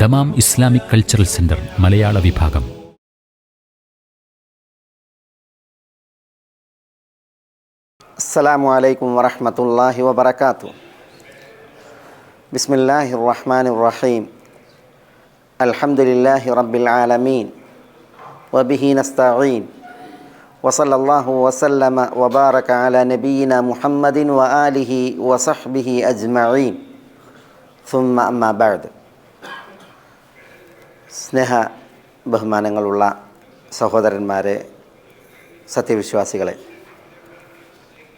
Dammam Islamic cultural centre മലയാള വിഭാഗം السلام عليكم ورحمة الله وبركاته بسم الله الرحمن الرحيم الحمد لله رب العالمين وبه نستعين وصلى الله وسلم وبارك على نبينا محمد وآله وصحبه أجمعين ثم أما بعد സ്നേഹ ബഹുമാനങ്ങളുള്ള സഹോദരന്മാരെ സത്യവിശ്വാസികളെ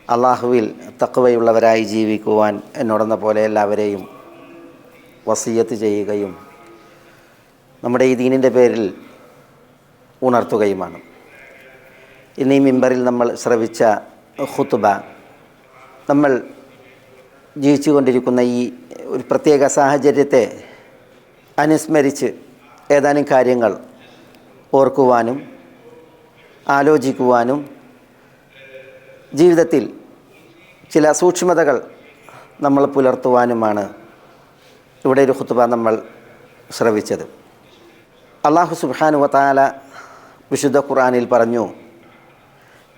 അള്ളാഹുവിൽ തക്കവയുള്ളവരായി ജീവിക്കുവാൻ എന്നോടെന്ന പോലെ എല്ലാവരെയും വസീയത്ത് ചെയ്യുകയും നമ്മുടെ ഈ ദീനിന്റെ പേരിൽ ഉണർത്തുകയുമാണ്. ഇന്ന് ഈ മിമ്പറിൽ നമ്മൾ ശ്രവിച്ച ഹുത്തുബ നമ്മൾ ജീവിച്ചുകൊണ്ടിരിക്കുന്ന ഈ ഒരു പ്രത്യേക സാഹചര്യത്തെ അനുസ്മരിച്ച് ഏതാനും കാര്യങ്ങൾ ഓർക്കുവാനും ആലോചിക്കുവാനും ജീവിതത്തിൽ ചില സൂക്ഷ്മതകൾ നമ്മൾ പുലർത്തുവാനുമാണ് ഇവിടെ ഒരു ഹുത്തുബ നമ്മൾ ശ്രവിച്ചത്. അള്ളാഹു സുബാനു വത്താല വിശുദ്ധ ഖുറാനിൽ പറഞ്ഞു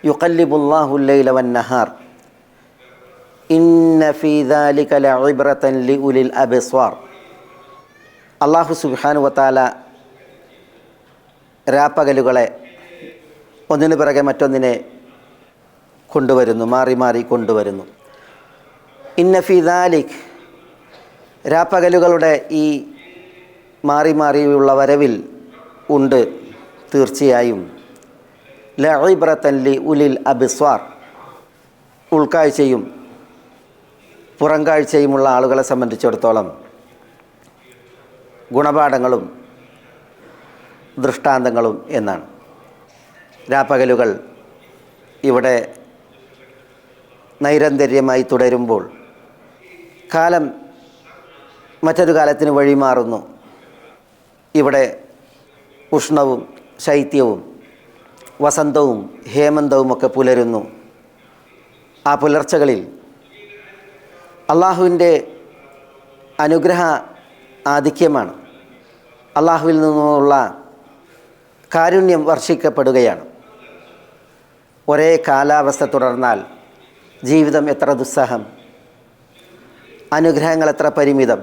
യുക്കല്ലിബുല്ലാഹുല്ലൈലവൻ നഹാർ ഇന്ന ഫീ ലി ഉലിൽ അബ്സ്വാർ. അള്ളാഹു സുബാനു വത്താല രാപ്പകലുകളെ ഒന്നിനു പിറകെ മറ്റൊന്നിനെ കൊണ്ടുവരുന്നു മാറി മാറി കൊണ്ടുവരുന്നു. ഇന്നഫിദാലിഖ് രാപ്പകലുകളുടെ ഈ മാറി മാറിയുള്ള വരവിൽ ഉണ്ട് തീർച്ചയായും. ലഇബ്രത്തൻലി ഉലിൽ അബിസ്വാർ. ഉൾക്കാഴ്ചയും പുറംകാഴ്ചയുമുള്ള ആളുകളെ സംബന്ധിച്ചിടത്തോളം ഗുണപാഠങ്ങളും ദൃഷ്ടാന്തങ്ങളും എന്നാണ്. രാപ്പകലുകൾ ഇവിടെ നൈരന്തര്യമായി തുടരുമ്പോൾ കാലം മറ്റൊരു കാലത്തിന് വഴിമാറുന്നു. ഇവിടെ ഉഷ്ണവും ശൈത്യവും വസന്തവും ഹേമന്തവുമൊക്കെ പുലരുന്നു. ആ പുലർച്ചകളിൽ അള്ളാഹുവിന്റെ അനുഗ്രഹ ആധിക്യമാണ്. അള്ളാഹുവിൽ നിന്നുള്ള കാരുണ്യം വർഷിക്കപ്പെടുകയാണ്. ഒരേ കാലാവസ്ഥ തുടർന്നാൽ ജീവിതം എത്ര ദുസ്സഹം. അനുഗ്രഹങ്ങൾ എത്ര പരിമിതം.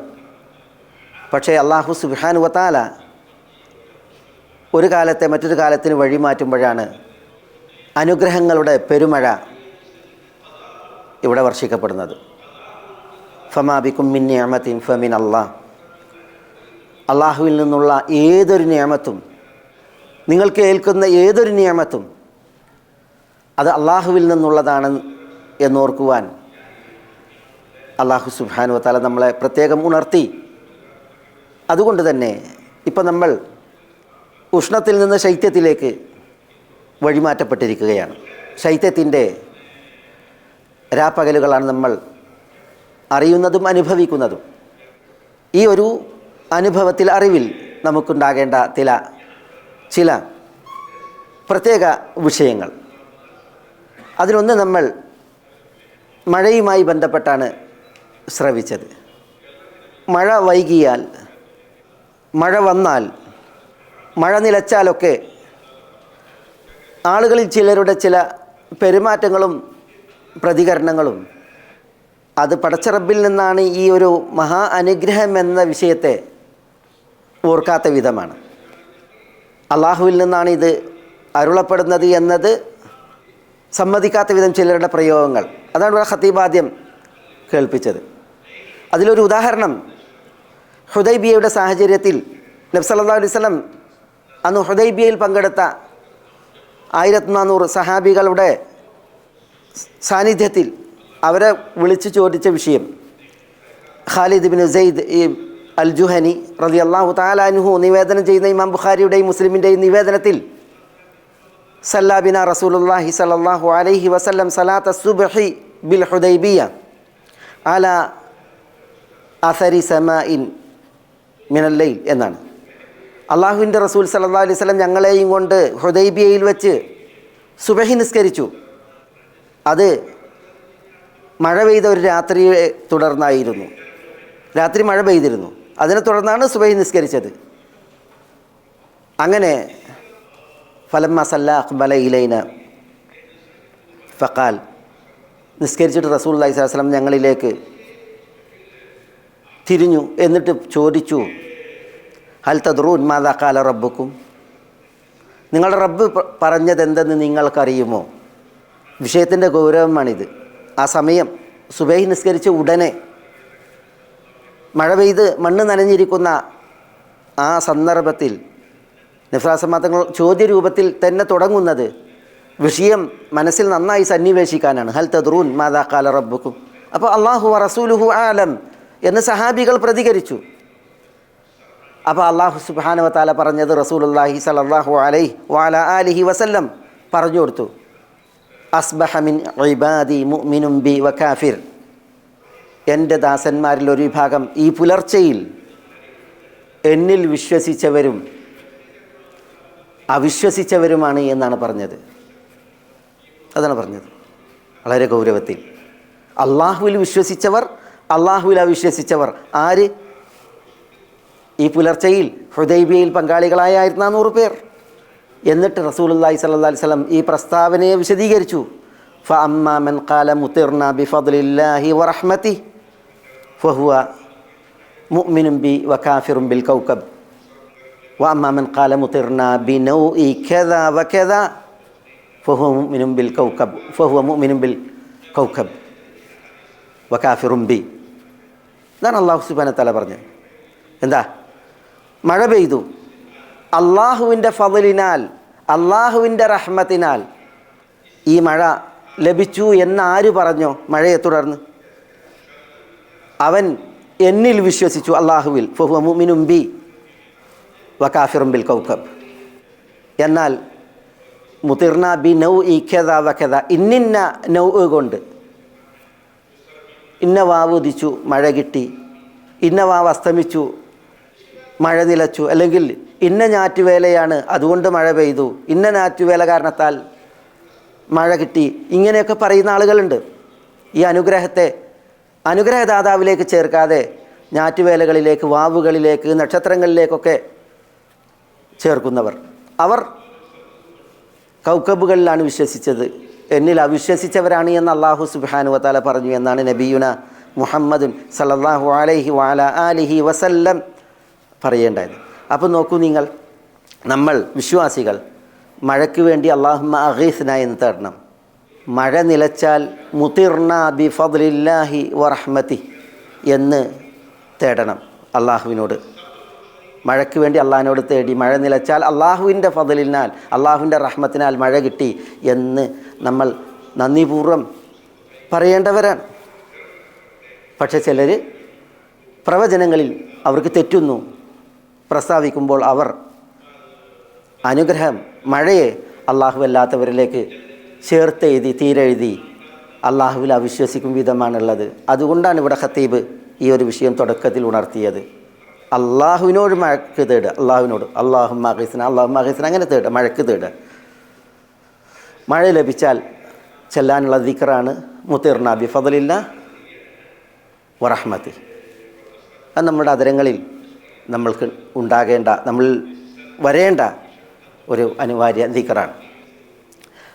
പക്ഷേ അള്ളാഹു സുബാനുവത്താല ഒരു കാലത്തെ മറ്റൊരു കാലത്തിന് വഴിമാറ്റുമ്പോഴാണ് അനുഗ്രഹങ്ങളുടെ പെരുമഴ ഇവിടെ വർഷിക്കപ്പെടുന്നത്. ഫമാബിക്കും മിൻ നിയമത്തിൻ ഫമിൻ അള്ളാഹ് അള്ളാഹുവിൽ നിന്നുള്ള ഏതൊരു നിയമത്തും നിങ്ങൾക്ക് ഏൽക്കുന്ന ഏതൊരു നിയമത്തും അത് അള്ളാഹുവിൽ നിന്നുള്ളതാണ് എന്നോർക്കുവാൻ അള്ളാഹു സുബാനു തല നമ്മളെ പ്രത്യേകം ഉണർത്തി. അതുകൊണ്ട് തന്നെ ഇപ്പം നമ്മൾ ഉഷ്ണത്തിൽ നിന്ന് ശൈത്യത്തിലേക്ക് വഴിമാറ്റപ്പെട്ടിരിക്കുകയാണ്. ശൈത്യത്തിന്റെ രാപ്പകലുകളാണ് നമ്മൾ അറിയുന്നതും അനുഭവിക്കുന്നതും. ഈ ഒരു അനുഭവത്തിൽ അറിവിൽ നമുക്കുണ്ടാകേണ്ട ചില ചില പ്രത്യേക വിഷയങ്ങൾ. അതിലൊന്ന് നമ്മൾ മഴയുമായി ബന്ധപ്പെട്ടാണ് ശ്രവിച്ചത്. മഴ വൈകിയാൽ മഴ വന്നാൽ മഴ നിലച്ചാലൊക്കെ ആളുകളിൽ ചിലരുടെ ചില പെരുമാറ്റങ്ങളും പ്രതികരണങ്ങളും അത് പടച്ചറബിൽ നിന്നാണ് ഈ ഒരു മഹാ അനുഗ്രഹം എന്ന വിഷയത്തെ ഓർക്കാത്ത വിധമാണ്. അള്ളാഹുവിൽ നിന്നാണ് ഇത് അരുളപ്പെടുന്നത് എന്നത് സമ്മതിക്കാത്ത വിധം ചിലരുടെ പ്രയോഗങ്ങൾ. അതാണ് ഇവിടെ ഖത്തീബാദ്യം കേൾപ്പിച്ചത്. അതിലൊരു ഉദാഹരണം ഹുദൈബിയയുടെ സാഹചര്യത്തിൽ നബ്സല്ലാ അലൈഹി സ്വലം അന്ന് ഹുദൈബിയയിൽ പങ്കെടുത്ത ആയിരത്തി നാനൂറ് സഹാബികളുടെ സാന്നിധ്യത്തിൽ അവരെ വിളിച്ചു ചോദിച്ച വിഷയം ഖാലിദ് ബിൻ സെയ്ദ് ഈ അൽ ജുഹനി റതി അള്ളാഹു താലാനുഹു നിവേദനം ചെയ്യുന്ന ഇമാം ബുഖാരിയുടെയും മുസ്ലിമിന്റെയും നിവേദനത്തിൽ സല്ലാബിന റസൂലുല്ലാഹി സല്ലാഹു അലൈഹി വസല്ലം സലാത്ത സുബഹി ബിൽ ഹുദൈബിയ അല അസരി സമാഇൻ മിനല്ലൈ എന്നാണ്. അള്ളാഹുവിന്റെ റസൂൽ സല്ലാ അലൈഹി സ്വലം ഞങ്ങളെയും കൊണ്ട് ഹുദൈബിയയിൽ വെച്ച് സുബഹി നിസ്കരിച്ചു. അത് മഴ പെയ്ത ഒരു രാത്രിയെ തുടർന്നായിരുന്നു. രാത്രി മഴ പെയ്തിരുന്നു. അതിനെ തുടർന്നാണ് സുബൈ നിസ്കരിച്ചത്. അങ്ങനെ ഫലം മസല്ല അക്ബല ഇലൈന ഫക്കാൽ നിസ്കരിച്ചിട്ട് റസൂൽ അലൈഹി സ്വലം ഞങ്ങളിലേക്ക് തിരിഞ്ഞു എന്നിട്ട് ചോദിച്ചു ഹൽ തദ്റൂൻ ഉന്മാതാക്കാല കാല റബ്ബുക്കും? നിങ്ങളുടെ റബ്ബ് പറഞ്ഞതെന്തെന്ന് നിങ്ങൾക്കറിയുമോ? വിഷയത്തിന്റെ ഗൗരവമാണിത്. ആ സമയം സുബൈ നിസ്കരിച്ച ഉടനെ മഴ പെയ്ത് മണ്ണ് നനഞ്ഞിരിക്കുന്ന ആ സന്ദർഭത്തിൽ നിഫ്രാസമാത്തങ്ങൾ ചോദ്യരൂപത്തിൽ തന്നെ തുടങ്ങുന്നത് വിഷയം മനസ്സിൽ നന്നായി സന്നിവേശിക്കാനാണ്. ഹൽ തദ്റൂൻ മാതാ കാല റബ്ബുക്കും. അപ്പോൾ അള്ളാഹു റസൂലുഹു ആലം എന്ന് സഹാബികൾ പ്രതികരിച്ചു. അപ്പോൾ അള്ളാഹു സുബാന താല പറഞ്ഞത് റസൂലുല്ലാഹി സലല്ലാഹു അലൈ വാല ആലിഹി വസല്ലം പറഞ്ഞു കൊടുത്തു. അസ്ബഹമിൻ ബി വകാഫിർ എന്റെ ദാസന്മാരിൽ ഒരു വിഭാഗം ഈ പുലർച്ചയിൽ എന്നിൽ വിശ്വസിച്ചവരും അവിശ്വസിച്ചവരുമാണ് എന്നാണ് പറഞ്ഞത്. അതാണ് പറഞ്ഞത്. വളരെ ഗൗരവത്തിൽ. അള്ളാഹുവിൽ വിശ്വസിച്ചവർ അള്ളാഹുവിൽ അവിശ്വസിച്ചവർ ആര്? ഈ പുലർച്ചയിൽ ഹുദൈബിയയിൽ പങ്കാളികളായ ആയിരത്തി പേർ. എന്നിട്ട് റസൂലി സല്ലാ സ്വലം ഈ പ്രസ്താവനയെ വിശദീകരിച്ചു. ഫ അമ്മാമൻ കാല മുത്തിർന ബിഫദ്ലില്ലാഹി വറഹ്മത്തി ഫഹുവ മുഅ്മിനും ബി വകാഫിറും ബിൽ കൗകബ് വഅമ്മാമൻ ഖാല മുതിർന ബി നൗ ഇ കദ വകദ ഫഹുവ മുഅ്മിനും ബിൽ കൗകബ് ഫഹുവ മുഅ്മിനും ബിൽ കൗകബ് വകാഫിറും ബി ഇതാണ് അള്ളാഹു സുബാന തല പറഞ്ഞത്. എന്താ? മഴ പെയ്തു. അള്ളാഹുവിന്റെ ഫതിലിനാൽ അള്ളാഹുവിന്റെ റഹ്മത്തിനാൽ ഈ മഴ ലഭിച്ചു എന്നാര് പറഞ്ഞോ? മഴയെ തുടർന്ന്. അവൻ എന്നിൽ വിശ്വസിച്ചു അള്ളാഹുവിൽ ഫഹുവ മുമിനും ബി വക്കാഫിറും ബിൽ കൗക്കബ്. എന്നാൽ മുതിർന്ന ബി നൗ ഇ ഖെത വഖെത ഇന്നിന്ന നൗ കൊണ്ട് ഇന്ന വാവ് ഉദിച്ചു മഴ കിട്ടി ഇന്ന വാവ് അസ്തമിച്ചു മഴ നിലച്ചു അല്ലെങ്കിൽ ഇന്ന ഞാറ്റുവേലയാണ് അതുകൊണ്ട് മഴ പെയ്തു ഇന്ന ഞാറ്റുവേല കാരണത്താൽ മഴ കിട്ടി ഇങ്ങനെയൊക്കെ പറയുന്ന ആളുകളുണ്ട്. ഈ അനുഗ്രഹത്തെ അനുഗ്രഹദാതാവിലേക്ക് ചേർക്കാതെ ഞാറ്റുവേലകളിലേക്ക് വാവുകളിലേക്ക് നക്ഷത്രങ്ങളിലേക്കൊക്കെ ചേർക്കുന്നവർ. അവർ കൗക്കബുകളിലാണ് വിശ്വസിച്ചത്. എന്നിൽ അവിശ്വസിച്ചവരാണ് എന്ന് അള്ളാഹു സുബാനു വത്താല പറഞ്ഞു എന്നാണ് നബിയുന മുഹമ്മദുൻ സല്ലല്ലാഹു അലഹി വാല അലിഹി വസല്ലം പറയേണ്ടത്. അപ്പോൾ നോക്കൂ നിങ്ങൾ നമ്മൾ വിശ്വാസികൾ മഴയ്ക്ക് വേണ്ടി അള്ളാഹുമ്മ അഹീസ്ന എന്ന് തേടണം മഴ നിലച്ചാൽ മുതിർണ ബി ഫദ്ലില്ലാഹി വറഹ്മതി എന്ന് തേടണം അള്ളാഹുവിനോട്. മഴയ്ക്ക് വേണ്ടി അള്ളാഹിനോട് തേടി മഴ നിലച്ചാൽ അള്ളാഹുവിന്റെ ഫതിലിനാൽ അള്ളാഹുവിന്റെ റഹ്മത്തിനാൽ മഴ കിട്ടി എന്ന് നമ്മൾ നന്ദിപൂർവം പറയേണ്ടവരാണ്. പക്ഷെ ചിലർ പ്രവചനങ്ങളിൽ അവർക്ക് തെറ്റുന്നു. പ്രസ്താവിക്കുമ്പോൾ അവർ അനുഗ്രഹം മഴയെ അള്ളാഹു അല്ലാത്തവരിലേക്ക് ചേർത്തെഴുതി തീരെഴുതി അള്ളാഹുവിൽ അവിശ്വസിക്കും വിധമാണുള്ളത്. അതുകൊണ്ടാണ് ഇവിടെ ഖത്തീബ് ഈ ഒരു വിഷയം തുടക്കത്തിൽ ഉണർത്തിയത്. അള്ളാഹുവിനോട് മഴക്ക് തേടുക അള്ളാഹുവിനോട്. അള്ളാഹു മഹീസിന അള്ളാഹു മഹീസിന അങ്ങനെ തേടുക മഴക്ക് തേടുക മഴ ലഭിച്ചാൽ ചെല്ലാനുള്ള ദിക്കറാണ് മുത്തിർന ബി ഫതലില്ല വറഹ്മത്തി അത് നമ്മുടെ അതരങ്ങളിൽ നമ്മൾക്ക് ഉണ്ടാകേണ്ട നമ്മൾ വരേണ്ട ഒരു അനിവാര്യ ദിക്കറാണ്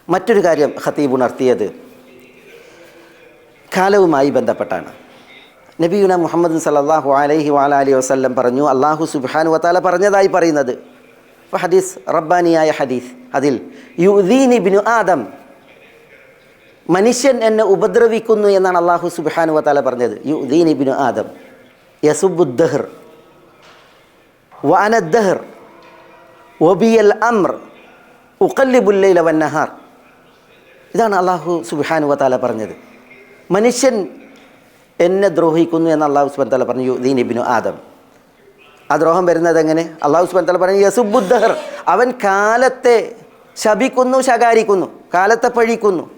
മറ്റൊരു കാര്യം ഖത്തീബ് ഉണർത്തിയത് കാലവുമായി ബന്ധപ്പെട്ടാണ്. നബിയുന മുഹമ്മദ് സല്ലല്ലാഹു അലൈഹി വാലി വസ്ല്ലം പറഞ്ഞു അള്ളാഹു സുബാനു വത്താല പറഞ്ഞതായി പറയുന്നത്. ഹദീസ് റബ്ബാനിയായ ഹദീസ് അതിൽ യുദീനി ബിനു ആദം മനുഷ്യൻ എന്നെ ഉപദ്രവിക്കുന്നു എന്നാണ് അള്ളാഹു സുബാനു വത്താല പറഞ്ഞത്. യുദീനി ബിനു ആദം യസുബുദ്ദഹർ വാനദ്ദഹർ ഒബിയൽ അമർ ഉക്കല്ലിബുല്ലൈല വന്നഹാർ ഇതാണ് അള്ളാഹു സുബിഹാനു വാല പറഞ്ഞത്. മനുഷ്യൻ എന്നെ ദ്രോഹിക്കുന്നു എന്ന് അള്ളാഹു സുബാൻ താല പറഞ്ഞു ദീൻ ഇബിനു ആദം. ആ ദ്രോഹം വരുന്നത് എങ്ങനെ? അള്ളാഹു സുബാൻ താല പറഞ്ഞു യസുബുദ്ദഹർ അവൻ കാലത്തെ ശപിക്കുന്നു ശകാരിക്കുന്നു കാലത്തെ പഴിക്കുന്നു.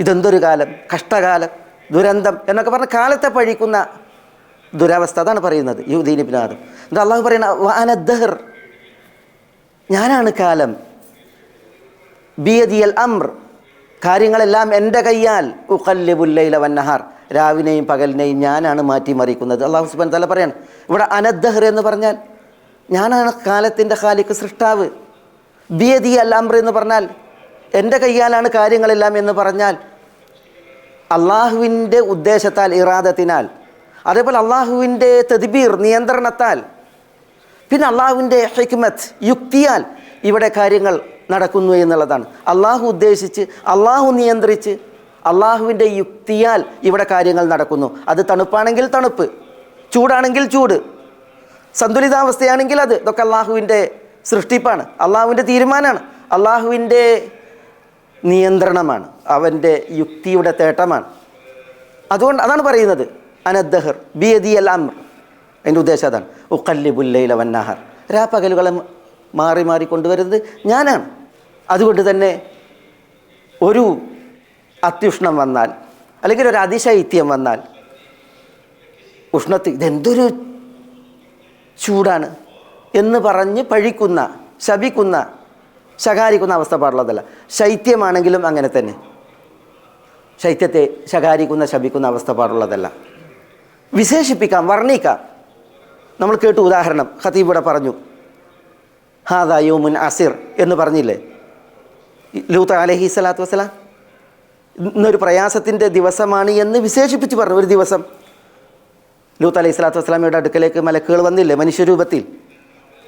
ഇതെന്തൊരു കാലം? കഷ്ടകാലം ദുരന്തം എന്നൊക്കെ പറഞ്ഞ കാലത്തെ പഴിക്കുന്ന ദുരവസ്ഥ അതാണ് പറയുന്നത് യുദ്ദീൻ ഇബിനു ആദം. എന്താ അള്ളാഹു പറയുന്ന വാനദ്ദഹർ ഞാനാണ് കാലം. ബിയദിയൽ അമ്ര കാര്യങ്ങളെല്ലാം എന്റെ കയ്യാൽ. ഉഖല്ലിബുല്ലൈല വന്നഹാർ രാവിനെയും പകലിനെയും ഞാനാണ് മാറ്റിമറിക്കുന്നത്. അള്ളാഹു സുബാൻ തല പറയാണ് ഇവിടെ അനദ്ദഹർ എന്ന് പറഞ്ഞാൽ ഞാനാണ് കാലത്തിന്റെ കാലിക്ക് സൃഷ്ടാവ്. ബിയദി അംർ എന്ന് പറഞ്ഞാൽ എന്റെ കയ്യാലാണ് കാര്യങ്ങളെല്ലാം എന്ന് പറഞ്ഞാൽ അള്ളാഹുവിന്റെ ഉദ്ദേശത്താൽ ഇറാദത്തിനാൽ അതേപോലെ അള്ളാഹുവിന്റെ തെതിബീർ നിയന്ത്രണത്താൽ പിന്നെ അള്ളാഹുവിന്റെ ഹിക്മത്ത് യുക്തിയാൽ ഇവിടെ കാര്യങ്ങൾ നടക്കുന്നു എന്നുള്ളതാണ്. അള്ളാഹു ഉദ്ദേശിച്ച് അള്ളാഹു നിയന്ത്രിച്ച് അള്ളാഹുവിന്റെ യുക്തിയാൽ ഇവിടെ കാര്യങ്ങൾ നടക്കുന്നു. അത് തണുപ്പാണെങ്കിൽ തണുപ്പ് ചൂടാണെങ്കിൽ ചൂട് സന്തുലിതാവസ്ഥയാണെങ്കിൽ അത്. ഇതൊക്കെ അള്ളാഹുവിന്റെ സൃഷ്ടിപ്പാണ്. അള്ളാഹുവിന്റെ തീരുമാനമാണ്. അള്ളാഹുവിന്റെ നിയന്ത്രണമാണ്. അവന്റെ യുക്തിയുടെ തേട്ടമാണ്. അതുകൊണ്ട് അതാണ് പറയുന്നത്. അനദ്ദഹർ ബിയദി അൽ അമർ അതിന്റെ ഉദ്ദേശം അതാണ്. ഉക്കല്ലിബുല്ലൈല വന്നാഹർ രാപ്പകലുകളെ മാറി മാറി കൊണ്ടുവരുന്നത് ഞാനാണ്. അതുകൊണ്ട് തന്നെ ഒരു അത്യുഷ്ണം വന്നാൽ അല്ലെങ്കിൽ ഒരു അതിശൈത്യം വന്നാൽ ഉഷ്ണത്തിൽ ഇതെന്തൊരു ചൂടാണ് എന്ന് പറഞ്ഞ് പഴിക്കുന്ന ശപിക്കുന്ന ശകാരിക്കുന്ന അവസ്ഥ പാടുള്ളതല്ല. ശൈത്യമാണെങ്കിലും അങ്ങനെ തന്നെ. ശൈത്യത്തെ ശകാരിക്കുന്ന ശപിക്കുന്ന അവസ്ഥ പാടുള്ളതല്ല. വിശേഷിപ്പിക്കാം വർണിക്കാം. നമ്മൾ കേട്ടു ഉദാഹരണം ഖതീബ് ഇവിടെ പറഞ്ഞു ഹാദാ യോമുൻ അസിർ എന്ന് പറഞ്ഞില്ലേ? ലൂത്ത് അലഹി സ്വലാത്തു വസ്സലാം ഇന്നൊരു പ്രയാസത്തിന്റെ ദിവസമാണ് എന്ന് വിശേഷിപ്പിച്ച് പറഞ്ഞു. ഒരു ദിവസം ലൂത്ത് അലൈഹി സ്വലാത്തു വസ്സലാമയുടെ അടുക്കലേക്ക് മലക്കുകൾ വന്നില്ലേ മനുഷ്യരൂപത്തിൽ?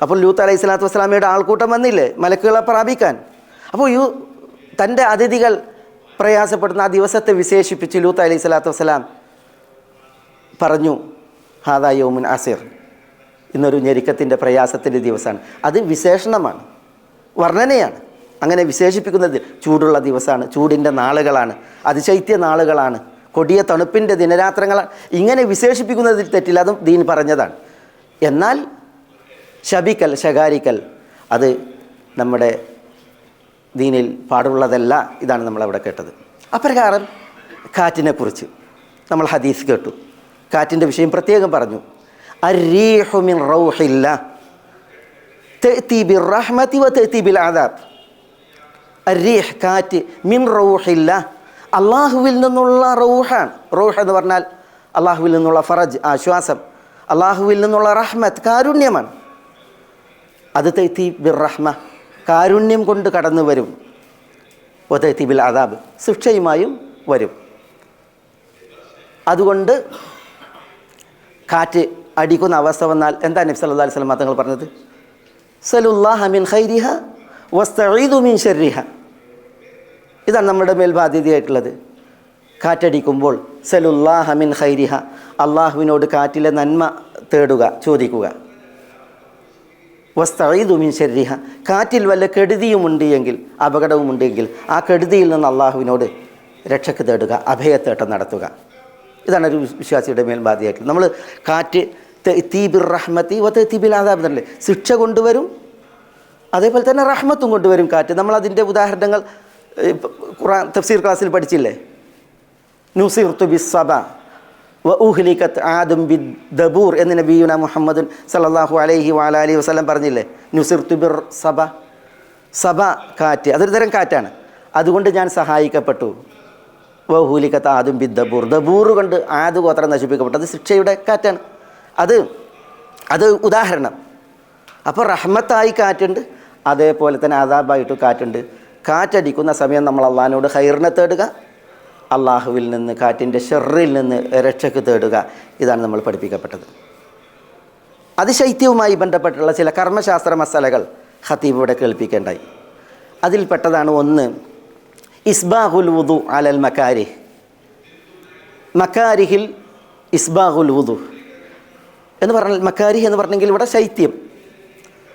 അപ്പോൾ ലൂത്ത് അലൈഹി സ്വലാത്തു വസ്സലാമയുടെ ആൾക്കൂട്ടം വന്നില്ലേ മലക്കുകളെ പ്രാപിക്കാൻ അപ്പോൾ യു തന്റെ അതിഥികൾ പ്രയാസപ്പെടുന്ന ആ ദിവസത്തെ വിശേഷിപ്പിച്ച് ലൂത്ത് അലൈഹി സ്വലാത്തു വസ്സലാം പറഞ്ഞു ഹാദാ യോമുൻ അസിർ. ഇന്നൊരു ഞെരുക്കത്തിന്റെ പ്രയാസത്തിന്റെ ദിവസമാണ്. അത് വിശേഷണമാണ് വർണനയാണ്. അങ്ങനെ വിശേഷിപ്പിക്കുന്നത് ചൂടുള്ള ദിവസമാണ് ചൂടിന്റെ നാളുകളാണ് അതിശൈത്യ നാളുകളാണ് കൊടിയ തണുപ്പിന്റെ ദിനരാത്രങ്ങളാണ്. ഇങ്ങനെ വിശേഷിപ്പിക്കുന്നതിൽ തെറ്റില്ല അതും ദീൻ പറഞ്ഞതാണ്. എന്നാൽ ശബിക്കൽ ശകാരിക്കൽ അത് നമ്മുടെ ദീനിൽ പാടുള്ളതല്ല ഇതാണ് നമ്മളവിടെ കേട്ടത്. അപ്രകാരം കാറ്റിനെക്കുറിച്ച് നമ്മൾ ഹദീസ് കേട്ടു. കാറ്റിന്റെ വിഷയം പ്രത്യേകം പറഞ്ഞു. അരീഹുമിൻ റൗഹില്ല. മിൻ ബിൽ റഹ്മത്തി വ തേത്തി ബിൽ അദാബ്. അരീഹ് കാറ്റ് മിൻ റൗഹില്ല. അള്ളാഹുവിൽ നിന്നുള്ള റൗഹാണ്. റൗഹ് എന്ന് പറഞ്ഞാൽ അള്ളാഹുവിൽ നിന്നുള്ള ഫറജ് ആശ്വാസം. അള്ളാഹുവിൽ നിന്നുള്ള റഹ്മത്ത് കാരുണ്യമാണ്. അത് തൈത്തി ബിർ റഹ്മ കാരുണ്യം കൊണ്ട് കടന്നു വരും. ഒതൈത്തി ബിൽ അദാബ് ശിക്ഷയുമായും വരും. അതുകൊണ്ട് കാറ്റ് അടിക്കുന്ന അവസ്ഥ വന്നാൽ എന്താ നബ്സ് അല്ലാ അലൈഹി തങ്ങൾ പറഞ്ഞത്? സലുല്ലാഹ മിൻ ഖൈരിഹ വസ്തഈദു മിൻ ഷർരിഹ ഇതാണ് നമ്മുടെ മേൽ ബാധ്യതയായിട്ടുള്ളത് കാറ്റടിക്കുമ്പോൾ സലുല്ലാ മിൻ ഹൈരിഹ അള്ളാഹുവിനോട് കാറ്റിലെ നന്മ തേടുക ചോദിക്കുക. വസ്തഈദു ശരീഹ. കാറ്റിൽ വല്ല കെടുതിയുമുണ്ട് എങ്കിൽ അപകടവുമുണ്ട് എങ്കിൽ ആ കെടുതിയിൽ നിന്ന് അള്ളാഹുവിനോട് രക്ഷക്ക് തേടുക അഭയത്തേട്ടം നടത്തുക. ഇതാണ് ഒരു വിശ്വാസിയുടെ മേൽ ബാധ്യമായിട്ടുള്ളത് നമ്മൾ കാറ്റ് തീബിർ റഹ്മത്തി വത്ത് തീബിൽ ആദാബ് ശിക്ഷ കൊണ്ടുവരും അതേപോലെ തന്നെ റഹ്മത്തും കൊണ്ടുവരും കാറ്റ്. നമ്മൾ അതിന്റെ ഉദാഹരണങ്ങൾ ഖുറാൻ തഫ്സീർ ക്ലാസ്സിൽ പഠിച്ചില്ലേ? നുസീർത്തു ബി സബ വ ഉഹ്ലിക്കത്ത് ആദും ബി ദബൂർ എന്ന് നബിയുന മുഹമ്മദ് സല്ലല്ലാഹു അലൈഹി വാലാലി വസല്ലം പറഞ്ഞില്ലേ? നുസിർത്തു ബിർ സബ. സബ കാറ്റ്. അതൊരു തരം കാറ്റാണ്. അതുകൊണ്ട് ഞാൻ സഹായിക്കപ്പെട്ടു. വഹൂലിക്കത്ത് ആദും ബി ദബൂർ. ദബൂർ കൊണ്ട് ആദ് ഗോത്രം നശിപ്പിക്കപ്പെട്ടു. അത് ശിക്ഷയുടെ കാറ്റാണ്. അത് അത് ഉദാഹരണം. അപ്പോൾ റഹ്മത്തായി കാറ്റുണ്ട് അതേപോലെ തന്നെ അതാബായിട്ട് കാറ്റുണ്ട്. കാറ്റടിക്കുന്ന സമയം നമ്മൾ അള്ളഹാനോട് ഹൈറിനെ തേടുക. അള്ളാഹുവിൽ നിന്ന് കാറ്റിന്റെ ഷെറിൽ നിന്ന് രക്ഷക്ക് തേടുക. ഇതാണ് നമ്മൾ പഠിപ്പിക്കപ്പെട്ടത്. അതിശൈത്യവുമായി ബന്ധപ്പെട്ടുള്ള ചില കർമ്മശാസ്ത്ര മസാലകൾ ഖത്തീബ് ഇവിടെ കേൾപ്പിക്കേണ്ടായി. അതിൽ പെട്ടതാണ് ഒന്ന് ഇസ്ബാഹുൽ വുദു അലൽ മക്കാരി മക്കാരിഹിൽ ഇസ്ബാഹുൽ വുദു എന്ന് പറഞ്ഞാൽ മക്കാരി എന്ന് പറഞ്ഞെങ്കിൽ ഇവിടെ ശൈത്യം.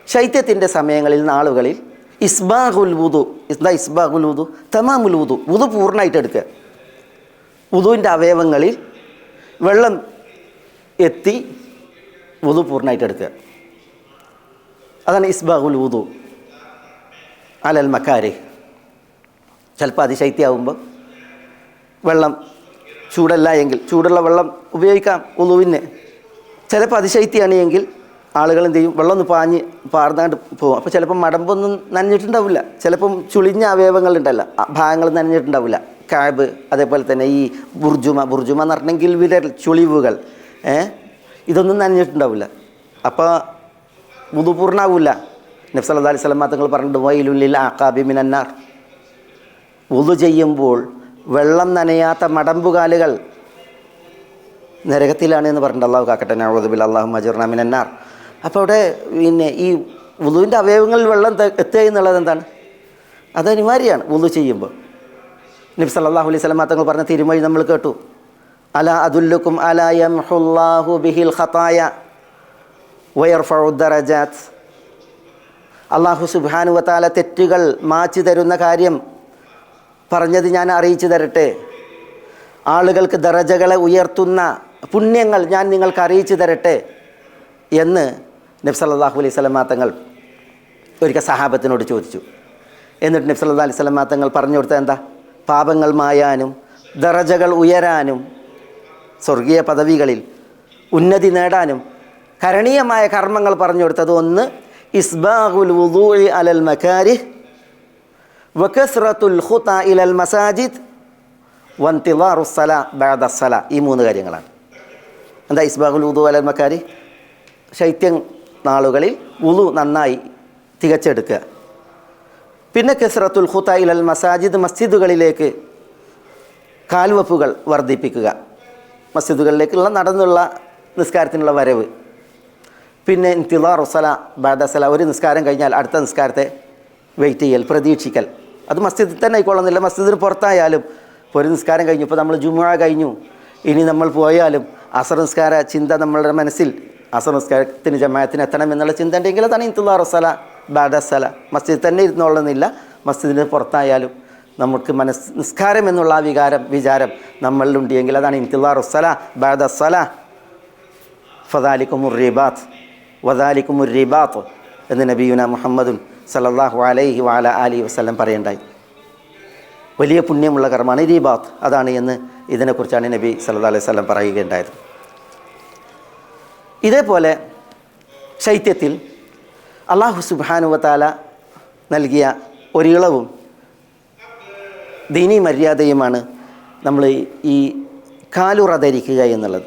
ശൈത്യത്തിന്റെ സമയങ്ങളിൽ നാളുകളിൽ ഇസ്ബാഹുൽ വുദു. എന്താ ഇസ്ബാഹുൽ വുദു? തമാമുൽ വുദു. വുദു പൂർണമായിട്ട് എടുക്കുക. വുദുവിന്റെ അവയവങ്ങളിൽ വെള്ളം എത്തി വുദു പൂർണമായിട്ട് എടുക്കുക. അതാണ് ഇസ്ബാഹുൽ വുദു. അലൽ മക്കാരെ. ചിലപ്പോൾ അതിശൈത്യാവുമ്പോൾ വെള്ളം ചൂടല്ല എങ്കിൽ ചൂടുള്ള വെള്ളം ഉപയോഗിക്കാം ഉളുവിന് ചിലപ്പോൾ അതിശൈത്യമാണ് എങ്കിൽ ആളുകൾ എന്ത് ചെയ്യും? വെള്ളം ഒന്ന് പാഞ്ഞ് പാർന്നാണ്ട് പോകും. അപ്പോൾ ചിലപ്പം മടമ്പൊന്നും നനഞ്ഞിട്ടുണ്ടാവില്ല. ചിലപ്പം ചുളിഞ്ഞ അവയവങ്ങളുണ്ടല്ലോ. ആ ഭാഗങ്ങൾ നനഞ്ഞിട്ടുണ്ടാവില്ല. കാബ് അതേപോലെ തന്നെ ഈ ബുർജുമ ബുർജുമ എന്ന് പറഞ്ഞെങ്കിൽ വിരൽ ചുളിവുകൾ. ഇതൊന്നും നനഞ്ഞിട്ടുണ്ടാവില്ല. അപ്പോൾ മുതു പൂർണാവില്ല നബ്സല്ലാ അലൈഹി സ്വലം തങ്ങൾ പറഞ്ഞിട്ട് വയലുള്ളിൽ ആക്കാബി മിനന്നാർ ഉതു ചെയ്യുമ്പോൾ വെള്ളം നനയാത്ത മടമ്പുകാലുകൾ നരകത്തിലാണ് എന്ന് പറഞ്ഞിട്ട് അള്ളാഹു കാക്കട്ടെ നവദുബിൽ അള്ളാഹു മജുർണ മിനന്നാർ അപ്പോൾ അവിടെ പിന്നെ ഈ ഉളുവിന്റെ അവയവങ്ങളിൽ വെള്ളം എത്തുക എന്നുള്ളത് എന്താണ്? അത് അനിവാര്യമാണ് ഉളു ചെയ്യുമ്പോൾ. നബി സല്ലാഹു അലൈഹി സ്വലം തങ്ങൾ പറഞ്ഞ തിരുമൊഴി നമ്മൾ കേട്ടു. അല അതുല്ലുക്കും അല യംഹുല്ലാഹു ബിഹിൽ ഖതായ വയർ ദറജാത്ത് അള്ളാഹു സുബാനുവത്താല തെറ്റുകൾ മാച്ചു തരുന്ന കാര്യം പറഞ്ഞത് ഞാൻ അറിയിച്ചു തരട്ടെ. ആളുകൾക്ക് ദറജകളെ ഉയർത്തുന്ന പുണ്യങ്ങൾ ഞാൻ നിങ്ങൾക്ക് അറിയിച്ചു തരട്ടെ എന്ന് നബി സല്ലല്ലാഹു അലൈഹി സ്വലമാ തങ്ങൾ ഒരിക്കൽ സഹാബത്തിനോട് ചോദിച്ചു. എന്നിട്ട് നബി സല്ലല്ലാഹു അലൈഹി സ്വലമാ തങ്ങൾ പറഞ്ഞു കൊടുത്ത എന്താ? പാപങ്ങൾ മായാനും ദറജകൾ ഉയരാനും സ്വർഗീയ പദവികളിൽ ഉന്നതി നേടാനും കരണീയമായ കർമ്മങ്ങൾ പറഞ്ഞു കൊടുത്തത് ഒന്ന് ഇസ്ബാഹുൽ വുദൂഇ അലൽ മക്കാരിഹ് വകസ്റത്തുൽ ഖുത ഇലൽ മസാജിദ് വന്തിലാറുസ്സല സല ഈ മൂന്ന് കാര്യങ്ങളാണ്. എന്താ ഇസ്ബാഹുൽ വുദൂ അലൽ മക്കാരി ശൈത്യം നാളുകളിൽ ഉളു നന്നായി തികച്ചെടുക്കുക. പിന്നെ കെസ്റത്തുൽ ഖുത അൽ മസാജിദ് മസ്ജിദുകളിലേക്ക് കാൽവെപ്പുകൾ വർദ്ധിപ്പിക്കുക. മസ്ജിദുകളിലേക്കുള്ള നടന്നുള്ള നിസ്കാരത്തിനുള്ള വരവ്. പിന്നെ തിലാറുസല ബാദസല ഒരു നിസ്കാരം കഴിഞ്ഞാൽ അടുത്ത നിസ്കാരത്തെ വെയിറ്റ് ചെയ്യൽ പ്രതീക്ഷിക്കൽ. അത് മസ്ജിദിൽ തന്നെ ആയിക്കൊള്ളുന്നില്ല. മസ്ജിദിന് പുറത്തായാലും ഇപ്പോൾ ഒരു നിസ്കാരം കഴിഞ്ഞു ഇപ്പോൾ നമ്മൾ ജുമുഅ കഴിഞ്ഞു ഇനി നമ്മൾ പോയാലും അസർ നിസ്കാര ചിന്ത നമ്മളുടെ മനസ്സിൽ അസർ നിസ്കാരത്തിന് ജമായത്തിന് എത്തണം എന്നുള്ള ചിന്ത ഉണ്ടെങ്കിൽ അതാണ് ഇന്തുലാറുസല ബാഡസല മസ്ജിദിൽ തന്നെ ഇരുന്നോളുന്നില്ല. മസ്ജിദിന് പുറത്തായാലും നമുക്ക് മനസ് നിസ്കാരം എന്നുള്ള ആ വികാരം വിചാരം നമ്മളിലുണ്ടെങ്കിൽ അതാണ് ഇന്തിലാറുസല ബാദസല വദാലിക്കും റിബാത്ത് എന്ന് നബിയുന മുഹമ്മദും സലല്ലാഹു അലൈഹി വാല അലി വസ്ലം പറയണ്ടായി. വലിയ പുണ്യമുള്ള കർമ്മമാണ് റീബാത്ത്. അതാണ് എന്ന് ഇതിനെക്കുറിച്ചാണ് നബി സല്ലാ അലൈഹി സ്വലം പറയുകയുണ്ടായത്. ഇതേപോലെ ശൈത്യത്തിൽ അള്ളാഹു സുബാനുവത്താല നൽകിയ ഒരിളവും ദീനി മര്യാദയുമാണ് നമ്മൾ ഈ കാലുറ ധരിക്കുക എന്നുള്ളത്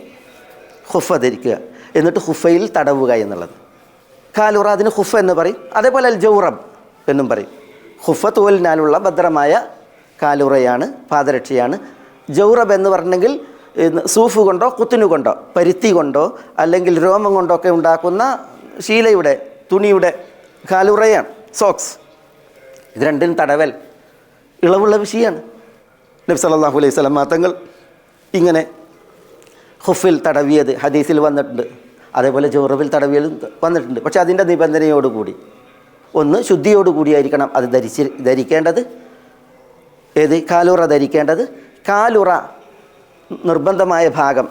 ഹുഫ ധരിക്കുക. എന്നിട്ട് ഹുഫയിൽ തടവുക എന്നുള്ളത്. കാലുറ അതിന് ഹുഫ എന്ന് പറയും. അതേപോലെ അൽ ജൗറബ് എന്നും പറയും. ഹുഫ തോലിനാലുള്ള ഭദ്രമായ കാലുറയാണ് പാദരക്ഷയാണ്. ജൗറബ് എന്ന് പറഞ്ഞെങ്കിൽ സൂഫ് കൊണ്ടോ കുത്തിനു കൊണ്ടോ പരുത്തി കൊണ്ടോ അല്ലെങ്കിൽ രോമം കൊണ്ടോ ഒക്കെ ഉണ്ടാക്കുന്ന ശീലയുടെ തുണിയുടെ കാലുറയാണ് സോക്സ്. ഇത് രണ്ടിനും തടവൽ. ഇളവുള്ള വിഷയമാണ്. നബി സല്ലല്ലാഹു അലൈഹി സ്വലം തങ്ങൾ ഇങ്ങനെ ഹുഫിൽ തടവിയത് ഹദീസിൽ വന്നിട്ടുണ്ട്. അതേപോലെ ജോറബിൽ തടവിയതും വന്നിട്ടുണ്ട്. പക്ഷേ അതിന്റെ നിബന്ധനയോടുകൂടി. ഒന്ന് ശുദ്ധിയോടുകൂടിയായിരിക്കണം അത് ധരിച്ച് ധരിക്കേണ്ടത്. ഏത്? കാലുറ ധരിക്കേണ്ടത്. കാലുറ നിർബന്ധമായ ഭാഗം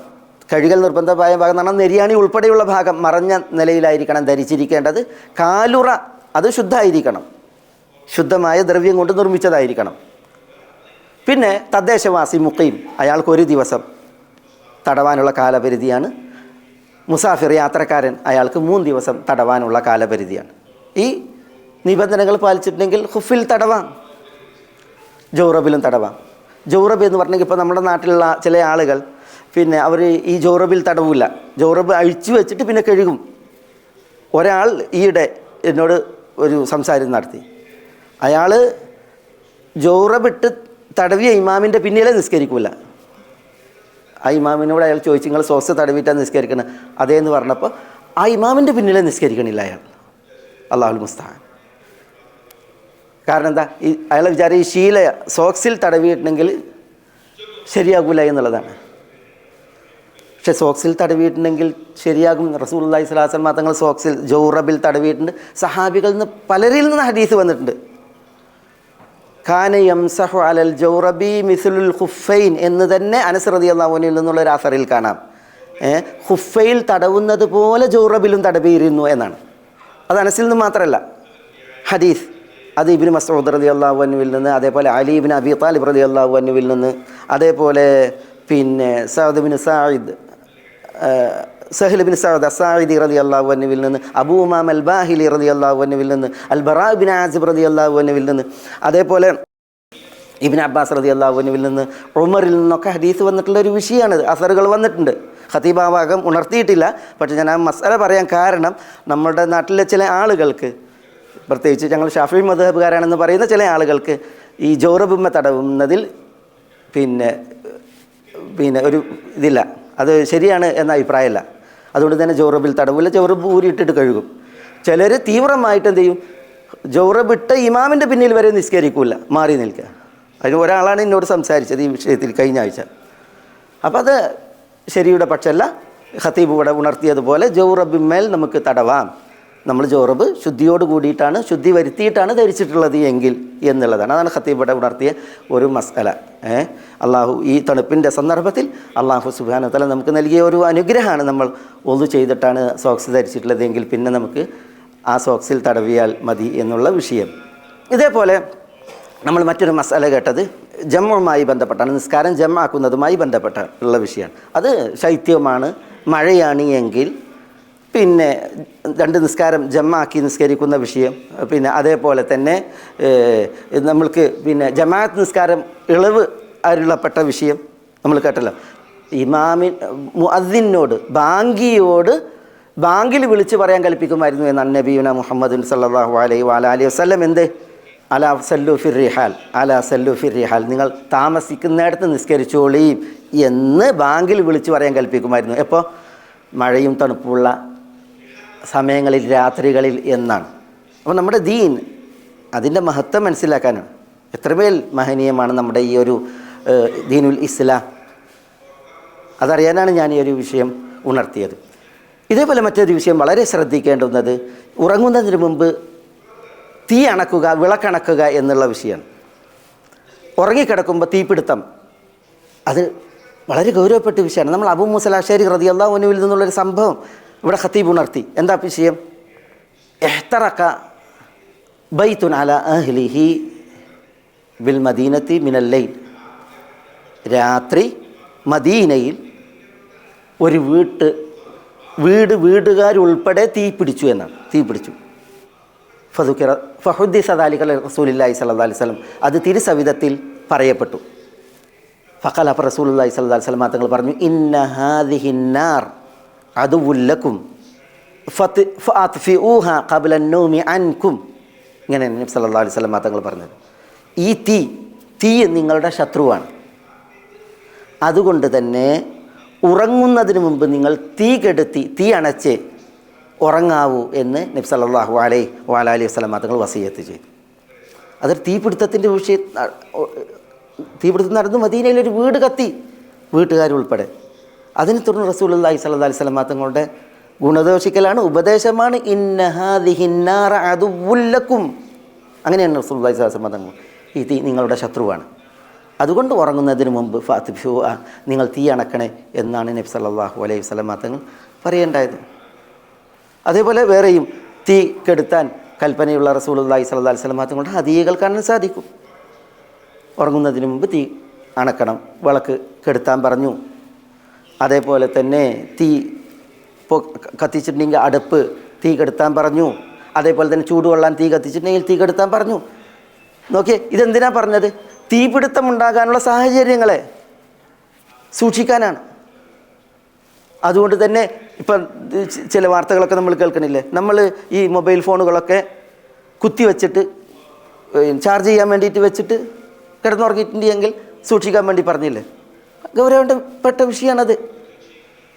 കഴുകൽ നിർബന്ധമായ ഭാഗം എന്ന് പറഞ്ഞാൽ നെരിയാണി ഉൾപ്പെടെയുള്ള ഭാഗം മറഞ്ഞ നിലയിലായിരിക്കണം ധരിച്ചിരിക്കേണ്ടത്. കാലുറ അത് ശുദ്ധമായിരിക്കണം. ശുദ്ധമായ ദ്രവ്യം കൊണ്ട് നിർമ്മിച്ചതായിരിക്കണം. പിന്നെ തദ്ദേശവാസി മുക്കയും അയാൾക്ക് ഒരു ദിവസം തടവാനുള്ള കാലപരിധിയാണ്. മുസാഫിർ യാത്രക്കാരൻ അയാൾക്ക് മൂന്ന് ദിവസം തടവാനുള്ള കാലപരിധിയാണ്. ഈ നിബന്ധനകൾ പാലിച്ചിട്ടുണ്ടെങ്കിൽ ഹുഫിൽ തടവാം ജൗറബിലും തടവാം. ജൗറബ് എന്ന് പറഞ്ഞെങ്കിൽ ഇപ്പോൾ നമ്മുടെ നാട്ടിലുള്ള ചില ആളുകൾ പിന്നെ അവർ ഈ ജൗറബിൽ തടവില്ല ജൗറബ് അഴിച്ചു വെച്ചിട്ട് പിന്നെ കഴുകും. ഒരാൾ ഈയിടെ എന്നോട് ഒരു സംസാരം നടത്തി. അയാൾ ജൗറബിട്ട് തടവിയ ഇമാമിന്റെ പിന്നിലെ നിസ്കരിക്കൂല. ആ ഇമാമിനോട് അയാൾ ചോദിച്ചു നിങ്ങൾ സോസ് തടവിയിട്ടാണ് നിസ്കരിക്കണം? അതേന്ന് പറഞ്ഞപ്പോൾ ആ ഇമാമിന്റെ പിന്നിലെ നിസ്കരിക്കണില്ല അയാൾ. അള്ളാഹുൽ മുസ്താൻ. കാരണം എന്താ? ഈ അയാളെ വിചാരം ഈ ശീല സോക്സിൽ തടവിയിട്ടുണ്ടെങ്കിൽ ശരിയാകൂല എന്നുള്ളതാണ്. പക്ഷെ സോക്സിൽ തടവിയിട്ടുണ്ടെങ്കിൽ ശരിയാകും. റസൂൽ അള്ളഹി സ്വലാസ്ലം തങ്ങൾ സോക്സിൽ ജൗറബിൽ തടവിയിട്ടുണ്ട്. സഹാബികളിൽ നിന്ന് പലരിൽ നിന്ന് ഹദീസ് വന്നിട്ടുണ്ട്. ഖാന യംസഹു അലൽ ജൗറബി മിസുലുൽ ഹുഫൈൻ എന്ന് തന്നെ അനസ് റതി അള്ളാഹുനിൽ നിന്നുള്ള ഒരു അസറിൽ കാണാം. ഏഹ് ഹുഫയിൽ തടവുന്നത് പോലെ ജൗറബിലും തടവിയിരുന്നു എന്നാണ്. അത് അനസിൽ നിന്ന് മാത്രമല്ല. ഹദീസ്. അത് ഇബിൻ മസൂദ് റതി അള്ളാഹു അനുവിൽ നിന്ന് അതേപോലെ അലി ഇബിൻ അബി താലിബ് റതി അള്ളാഹു അനുവിൽ നിന്ന് അതേപോലെ പിന്നെ Saad bin Zaid Sahl bin Saad റതി അള്ളാഹുവിൽ നിന്ന് അബൂമാം അൽ ബാഹിലി റതി അള്ളാഹുവിൽ നിന്ന് അൽ ബറാ ആസിബ് റതി അള്ളാഹു അനുവിൽ നിന്ന് അതേപോലെ ഇബിൻ അബ്ബാസ് റതി അള്ളാഹുവിനുവിൽ നിന്ന് ഉമറിൽ നിന്നൊക്കെ ഹദീസ് വന്നിട്ടുള്ള ഒരു വിഷയമാണിത് അസറുകൾ വന്നിട്ടുണ്ട്. ഖത്തീബ് ആ ഭാഗം ഉണർത്തിയിട്ടില്ല. പക്ഷേ ഞാൻ ആ മസാല പറയാൻ കാരണം നമ്മുടെ നാട്ടിലെ ചില ആളുകൾക്ക് പ്രത്യേകിച്ച് ഞങ്ങൾ ഷാഫി മധുഹബുകാരാണെന്ന് പറയുന്ന ചില ആളുകൾക്ക് ഈ ജോറബുമ്മ തടവുന്നതിൽ പിന്നെ പിന്നെ ഒരു ഇതില്ല. അത് ശരിയാണ് എന്ന അഭിപ്രായമല്ല. അതുകൊണ്ട് തന്നെ ജോറബിൽ തടവില്ല. ജോറബ് ഊരിയിട്ടിട്ട് കഴുകും. ചിലർ തീവ്രമായിട്ട് എന്ത് ചെയ്യും? ജോറബ് ഇട്ട ഇമാമിന്റെ പിന്നിൽ വരെ നിസ്കരിക്കില്ല മാറി നിൽക്കുക. അതിന് ഒരാളാണ് എന്നോട് സംസാരിച്ചത് ഈ വിഷയത്തിൽ കഴിഞ്ഞ ആഴ്ച. അപ്പോൾ അത് ശരിയുടെ പക്ഷമല്ല ഖത്തീബ് ഇവിടെ ഉണർത്തിയതുപോലെ ജൗറബിന്മേൽ നമുക്ക് തടവാം. നമ്മൾ ജോറബ് ശുദ്ധിയോട് കൂടിയിട്ടാണ് ശുദ്ധി വരുത്തിയിട്ടാണ് ധരിച്ചിട്ടുള്ളത് എങ്കിൽ എന്നുള്ളതാണ്. അതാണ് ഖത്തീബടെ ഉണർത്തിയ ഒരു മസ്അല. ഏ? അള്ളാഹു ഈ തണുപ്പിന്റെ സന്ദർഭത്തിൽ അള്ളാഹു സുബാനത്തല തല നമുക്ക് നൽകിയ ഒരു അനുഗ്രഹമാണ് നമ്മൾ ഒതു ചെയ്തിട്ടാണ് സോക്സ് ധരിച്ചിട്ടുള്ളത് എങ്കിൽ പിന്നെ നമുക്ക് ആ സോക്സിൽ തടവിയാൽ മതി എന്നുള്ള വിഷയം. ഇതേപോലെ നമ്മൾ മറ്റൊരു മസാല കേട്ടത് ജമ്മുമായി ബന്ധപ്പെട്ടാണ് നിസ്കാരം ജമ്മാക്കുന്നതുമായി ബന്ധപ്പെട്ട ഉള്ള വിഷയമാണ്. അത് ശൈത്യമാണ് മഴയാണ് എങ്കിൽ പിന്നെ രണ്ട് നിസ്കാരം ജമാക്കി നിസ്കരിക്കുന്ന വിഷയം പിന്നെ അതേപോലെ തന്നെ നമ്മൾക്ക് പിന്നെ ജമാഅത്ത് നിസ്കാരം ഇളവ് അരുളപ്പെട്ട വിഷയം നമ്മൾ കേട്ടല്ലോ. ഇമാമി മുഅദ്ദിനോട് ബാങ്കിയോട് ബാങ്കിൽ വിളിച്ച് പറയാൻ കൽപ്പിക്കുമായിരുന്നു എന്നാണ് നബീന മുഹമ്മദ് സല്ലാഹു അലൈ വഅല വസ്ലം എന്ത്? അല സല്ലു ഫിർ റിഹാൽ അല സല്ലു ഫിർ റിഹാൽ നിങ്ങൾ താമസിക്കുന്നിടത്ത് നിസ്കരിച്ചോളീം എന്ന് ബാങ്കിൽ വിളിച്ച് പറയാൻ കൽപ്പിക്കുമായിരുന്നു. എപ്പോൾ മഴയും തണുപ്പുള്ള സമയങ്ങളിൽ രാത്രികളിൽ എന്നാണ്. അപ്പോൾ നമ്മുടെ ദീൻ അതിന്റെ മഹത്വം മനസ്സിലാക്കാനാണ് എത്രമേൽ മഹനീയമാണ് നമ്മുടെ ഈ ഒരു ദീനുൽ ഇസ്ലാം. അതറിയാനാണ് ഞാൻ ഈ ഒരു വിഷയം ഉണർത്തിയത്. ഇതേപോലെ മറ്റൊരു വിഷയം വളരെ ശ്രദ്ധിക്കേണ്ടുന്നത് ഉറങ്ങുന്നതിന് മുമ്പ് തീ അണക്കുക വിളക്കണക്കുക എന്നുള്ള വിഷയമാണ്. ഉറങ്ങിക്കിടക്കുമ്പോൾ തീപിടുത്തം. അത് വളരെ ഗൗരവപ്പെട്ട വിഷയമാണ്. നമ്മൾ അബു മുസലാശ്ശേരി ഹൃദയ അള്ളാഹുനുവിൽ നിന്നുള്ളൊരു സംഭവം. ഇവിടെ ഖത്തീബ് ഉണർത്തി. എന്താ വിഷയം? എഹ്തറക്ക ബൈത്തുൻ അല അഹ്ലിഹി ബിൽ മദീനത്തി മിനല്ലൈൻ രാത്രി മദീനയിൽ ഒരു വീട്ട് വീട് വീടുകാരുൾപ്പെടെ തീ പിടിച്ചു എന്നാണ്. തീ പിടിച്ചു. ഫതുക്കിറ ഫഹുദ്ദി സദാലിഖ് റസൂലില്ലാഹി സല്ലാ അലൈഹി സ്വലം അത് തിരുസവിധത്തിൽ പറയപ്പെട്ടു. ഫക്കൽ അഫ് റസൂൽ അള്ളഹി സ്വല്ലല്ലാഹി അലൈഹി വസല്ലം തങ്ങൾ പറഞ്ഞു ഇന്ന ഹാദിഹിന്നാർ അന്നൂമി അൻകും. ഇങ്ങനെ നബി സല്ലല്ലാഹു അലൈഹി സ്വലം തങ്ങൾ പറഞ്ഞത്. ഈ തീ തീ നിങ്ങളുടെ ശത്രുവാണ്. അതുകൊണ്ട് തന്നെ ഉറങ്ങുന്നതിന് മുമ്പ് നിങ്ങൾ തീ കെടുത്തി തീ അണച്ച് ഉറങ്ങാവൂ എന്ന് നബി സല്ലല്ലാഹു അലൈ വാല അലൈഹി വസല്ലം തങ്ങൾ വസീയത്ത് ചെയ്തു. അതൊരു തീപിടുത്തത്തിന്റെ വിഷയം തീപിടുത്തം നടന്നു മദീനയിലൊരു വീട് കത്തി. വീട്ടുകാരുൾപ്പെടെ. അതിനെ തുടർന്ന് റസൂലുള്ളാഹി സ്വല്ലല്ലാഹി അലൈഹി തങ്ങളുടെ ഗുണദോഷിക്കലാണ്. ഉപദേശമാണ് ഇന്നഹാദിഹിന്നാറുല്ലക്കും അങ്ങനെയാണ് അലൈഹി വസല്ലം തങ്ങൾ ഈ തീ നിങ്ങളുടെ ശത്രുവാണ്. അതുകൊണ്ട് ഉറങ്ങുന്നതിന് മുമ്പ് ഫാത്തിഫു നിങ്ങൾ തീ അണക്കണേ എന്നാണ് നബി സല്ലാഹു അലൈഹി വസല്ലം തങ്ങൾ പറയേണ്ടായത് അതേപോലെ വേറെയും തീ കെടുത്താൻ കൽപ്പനയുള്ള റസൂലുള്ളാഹി സ്വല്ലല്ലാഹി അലൈഹി വസല്ലം തങ്ങളുടെ ഹദീകൾ കാണാൻ സാധിക്കും. ഉറങ്ങുന്നതിന് മുമ്പ് തീ അണക്കണം വിളക്ക് കെടുത്താൻ പറഞ്ഞു. അതേപോലെ തന്നെ തീ ഇപ്പോൾ കത്തിച്ചിട്ടുണ്ടെങ്കിൽ അടുപ്പ് തീ കെടുത്താൻ പറഞ്ഞു. അതേപോലെ തന്നെ ചൂടുകൊള്ളാൻ തീ കത്തിച്ചിട്ടുണ്ടെങ്കിൽ തീ കെടുത്താൻ പറഞ്ഞു. നോക്കിയേ ഇതെന്തിനാ പറഞ്ഞത്? തീപിടുത്തം ഉണ്ടാകാനുള്ള സാഹചര്യങ്ങളെ സൂക്ഷിക്കാനാണ്. അതുകൊണ്ട് തന്നെ ഇപ്പം ചില വാർത്തകളൊക്കെ നമ്മൾ കേൾക്കണില്ലേ? നമ്മൾ ഈ മൊബൈൽ ഫോണുകളൊക്കെ കുത്തി വെച്ചിട്ട് ചാർജ് ചെയ്യാൻ വേണ്ടിയിട്ട് വെച്ചിട്ട് കിടന്നുറങ്ങിയിട്ടുണ്ടെങ്കിൽ സൂക്ഷിക്കാൻ വേണ്ടി പറഞ്ഞില്ലേ? ഗൗരവപ്പെട്ട വിഷയമാണത്.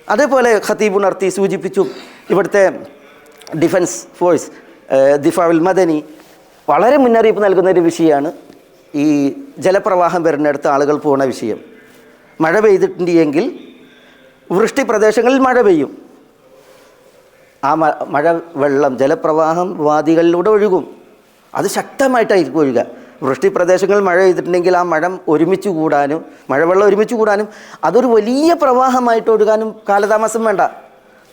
അതേപോലെ ഖത്തീബ് ഉണർത്തി സൂചിപ്പിച്ചു ഇവിടുത്തെ ഡിഫൻസ് ഫോഴ്സ് ദിഫാവിൽ മദനി വളരെ മുന്നറിയിപ്പ് നൽകുന്ന ഒരു വിഷയമാണ് ഈ ജലപ്രവാഹം വരുന്നിടത്ത് ആളുകൾ പോണ വിഷയം. മഴ പെയ്തിട്ടുണ്ടെങ്കിൽ വൃഷ്ടി പ്രദേശങ്ങളിൽ മഴ പെയ്യും. ആ മഴ വെള്ളം ജലപ്രവാഹം വാദികളിലൂടെ ഒഴുകും. അത് ശക്തമായിട്ടായിരിക്കും ഒഴുകുക. വൃഷ്ടി പ്രദേശങ്ങളിൽ മഴ പെയ്തിട്ടുണ്ടെങ്കിൽ ആ മഴ ഒരുമിച്ച് കൂടാനും മഴവെള്ളം ഒരുമിച്ച് കൂടാനും അതൊരു വലിയ പ്രവാഹമായിട്ട് ഒഴുകാനും കാലതാമസം വേണ്ട.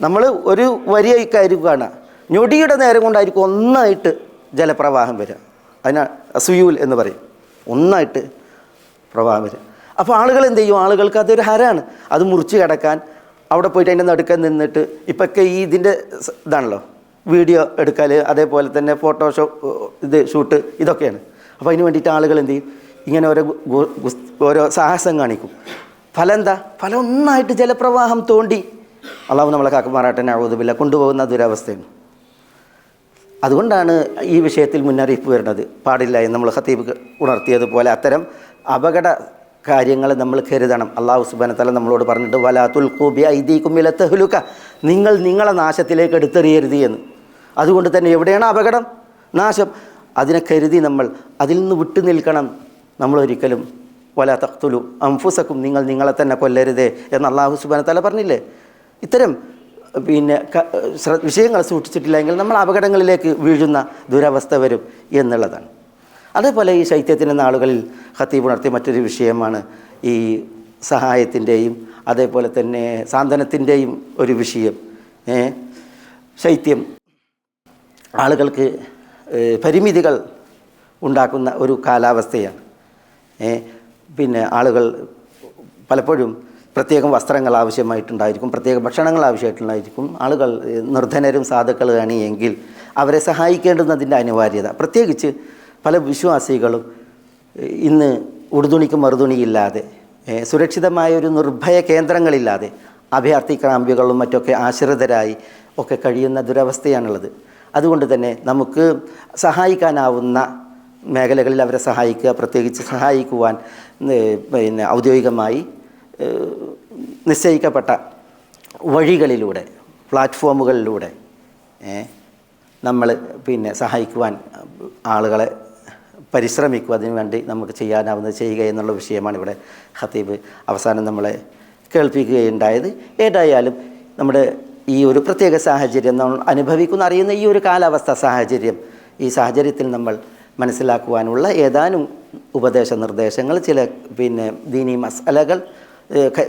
നമ്മൾ ഒരു വരിയായിരിക്കുകയാണ് ഞൊടിയുടെ നേരം കൊണ്ടായിരിക്കും ഒന്നായിട്ട് ജലപ്രവാഹം വരിക. അതിനാ അസുയൂൽ എന്ന് പറയും. ഒന്നായിട്ട് പ്രവാഹം വരും അപ്പോൾ ആളുകൾ എന്ത് ചെയ്യും? ആളുകൾക്ക് അതൊരു ഹരാണ്. അത് മുറിച്ച് കിടക്കാൻ അവിടെ പോയിട്ട് അതിന്റെ നടുക്കൻ നിന്നിട്ട് ഇപ്പൊക്കെ ഈ ഇതിന്റെ ഇതാണല്ലോ വീഡിയോ എടുക്കൽ അതേപോലെ തന്നെ ഫോട്ടോഷോപ്പ് ഇത് ഷൂട്ട് ഇതൊക്കെയാണ്. അപ്പോൾ അതിന് വേണ്ടിയിട്ട് ആളുകൾ എന്ത് ചെയ്യും? ഇങ്ങനെ ഓരോ ഓരോ സാഹസം കാണിക്കും. ഫലം എന്താ ഫലം ഒന്നായിട്ട് ജലപ്രവാഹം തോണ്ടി. അള്ളാഹു നമ്മളെ കാക്കുമാറാട്ടനെ അവതുമില്ല കൊണ്ടുപോകുന്ന ദുരവസ്ഥയാണ്. അതുകൊണ്ടാണ് ഈ വിഷയത്തിൽ മുന്നറിയിപ്പ് വരുന്നത്. പാടില്ല എന്ന് നമ്മൾ ഹത്തീബ് ഉണർത്തിയതുപോലെ അത്തരം അപകട കാര്യങ്ങൾ നമ്മൾ കരുതണം. അള്ളാഹു സുബാനത്തല നമ്മളോട് പറഞ്ഞിട്ട് വലാത്തുൽ കൂബി ഐദീക്കുമില തെഹ്ലുക്ക നിങ്ങൾ നിങ്ങളെ നാശത്തിലേക്ക് എടുത്തെറിയരുത് എന്ന്. അതുകൊണ്ട് തന്നെ എവിടെയാണ് അപകടം? നാശം. അതിനെ കരുതി നമ്മൾ അതിൽ നിന്ന് വിട്ടു നിൽക്കണം. നമ്മളൊരിക്കലും വല തഖ്തുലു അംഫുസക്കും നിങ്ങൾ നിങ്ങളെ തന്നെ കൊല്ലരുതേ എന്ന് അള്ളാഹു സുബാന തല പറഞ്ഞില്ലേ? ഇത്തരം പിന്നെ വിഷയങ്ങൾ സൂക്ഷിച്ചിട്ടില്ലെങ്കിൽ നമ്മൾ അപകടങ്ങളിലേക്ക് വീഴുന്ന ദുരവസ്ഥ വരും എന്നുള്ളതാണ്. അതേപോലെ ഈ ശൈത്യത്തിന്റെ നാളുകളിൽ ഖത്തീബ് ഉണർത്തിയ മറ്റൊരു വിഷയമാണ് ഈ സഹായത്തിന്റെയും അതേപോലെ തന്നെ സാന്ത്വനത്തിന്റെയും ഒരു വിഷയം. ശൈത്യം. ആളുകൾക്ക് പരിമിതികൾ ഉണ്ടാക്കുന്ന ഒരു കാലാവസ്ഥയാണ്. പിന്നെ ആളുകൾ പലപ്പോഴും പ്രത്യേകം വസ്ത്രങ്ങൾ ആവശ്യമായിട്ടുണ്ടായിരിക്കും പ്രത്യേക ഭക്ഷണങ്ങൾ ആവശ്യമായിട്ടുണ്ടായിരിക്കും. ആളുകൾ നിർധനരും സാധുക്കളുമാണ് എങ്കിൽ അവരെ സഹായിക്കേണ്ടുന്നതിന്റെ അനിവാര്യത. പ്രത്യേകിച്ച് പല വിശ്വാസികളും ഇന്ന് ഉടുതുണിക്ക് മറുതുണിയില്ലാതെ സുരക്ഷിതമായ ഒരു നിർഭയ കേന്ദ്രങ്ങളില്ലാതെ അഭയാർത്ഥി ക്രാമ്പികളും മറ്റൊക്കെ ആശ്രിതരായി ഒക്കെ കഴിയുന്ന ദുരവസ്ഥയാണുള്ളത്. അതുകൊണ്ട് തന്നെ നമുക്ക് സഹായിക്കാനാവുന്ന മേഖലകളിൽ അവരെ സഹായിക്കുക പ്രത്യേകിച്ച് സഹായിക്കുവാൻ പിന്നെ ഔദ്യോഗികമായി നിശ്ചയിക്കപ്പെട്ട വഴികളിലൂടെ പ്ലാറ്റ്ഫോമുകളിലൂടെ നമ്മൾ പിന്നെ സഹായിക്കുവാൻ ആളുകളെ പരിശ്രമിക്കുക. അതിനുവേണ്ടി നമുക്ക് ചെയ്യാനാവുന്നത് ചെയ്യുക എന്നുള്ള വിഷയമാണ് ഇവിടെ ഹത്തീബ് അവസാനം നമ്മളെ കേൾപ്പിക്കുകയുണ്ടായത്. ഏതായാലും നമ്മുടെ ഈ ഒരു പ്രത്യേക സാഹചര്യം നമ്മൾ അനുഭവിക്കുന്ന അറിയുന്ന ഈ ഒരു കാലാവസ്ഥ സാഹചര്യം ഈ സാഹചര്യത്തിൽ നമ്മൾ മനസ്സിലാക്കുവാനുള്ള ഏതാനും ഉപദേശ നിർദ്ദേശങ്ങൾ ചില പിന്നെ ദീനി മസലകൾ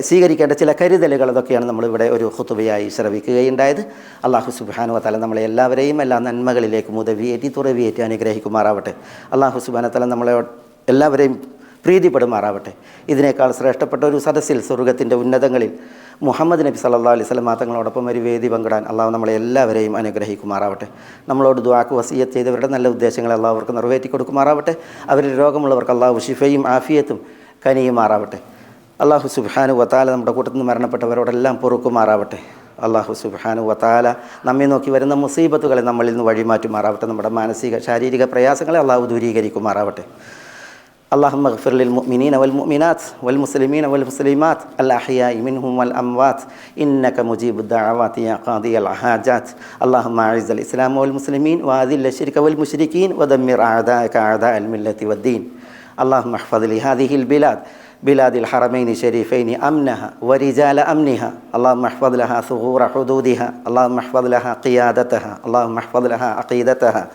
സ്വീകരിക്കേണ്ട ചില കരുതലുകൾ അതൊക്കെയാണ് നമ്മളിവിടെ ഒരു ഹുത്തുബയായി ശ്രവിക്കുകയുണ്ടായത്. അള്ളാഹു സുബാനു തല നമ്മളെ എല്ലാവരെയും എല്ലാ നന്മകളിലേക്കും ഉദവിയേറ്റി തുറവിയേറ്റി അനുഗ്രഹിക്കുമാറാവട്ടെ. അള്ളാഹു സുബാന നമ്മളെ എല്ലാവരെയും പ്രീതിപ്പെടുമാറാവട്ടെ. ഇതിനേക്കാൾ ശ്രേഷ്ഠപ്പെട്ട ഒരു സദസ്സിൽ സ്വർഗത്തിന്റെ ഉന്നതങ്ങളിൽ മുഹമ്മദ് നബി സല്ലാ അലൈഹി സ്വലം തങ്ങളോടൊപ്പം ഒരു വേദി പങ്കിടാൻ അള്ളാഹു നമ്മളെ എല്ലാവരെയും അനുഗ്രഹിക്കുമാറാവട്ടെ. നമ്മളോട് ദുവാക്ക് വസീയത്ത് ചെയ്തവരുടെ നല്ല ഉദ്ദേശങ്ങളെ അള്ളാഹു അവർക്ക് നിറവേറ്റി കൊടുക്കുമാറാവട്ടെ. അവരിൽ രോഗമുള്ളവർക്ക് അള്ളാഹു ഷിഫയും ആഫിയത്തും കനിയുമാറാവട്ടെ. അള്ളാഹു സുബാനു വത്താല നമ്മുടെ കൂട്ടത്തിൽ നിന്ന് മരണപ്പെട്ടവരോടെല്ലാം പൊറുക്കുമാറാവട്ടെ. അള്ളാഹു സുബാനു വത്താല നമ്മെ നോക്കി വരുന്ന മുസീബത്തുകളെ നമ്മളിൽ നിന്ന് വഴിമാറ്റുമാറാവട്ടെ. നമ്മുടെ മാനസിക ശാരീരിക പ്രയാസങ്ങളെ അള്ളാഹു ദൂരീകരിക്കുമാറാവട്ടെ. اللهم اغفر للمؤمنين والمؤمنات والمسلمين والمسلمات الأحياء منهم والأموات. إنك مجيب الدعوات يا قاضي الحاجات. اللهم أعز الإسلام والمسلمين وأذل الشرك والمشركين ودمر أعداءك أعداء الملة والدين. اللهم احفظ لهذه البلاد بلاد الحرمين الشريفين أمنها ورجال أمنها. اللهم احفظ لها ثغور حدودها. اللهم احفظ لها قيادتها. اللهم احفظ لها عقيدتها.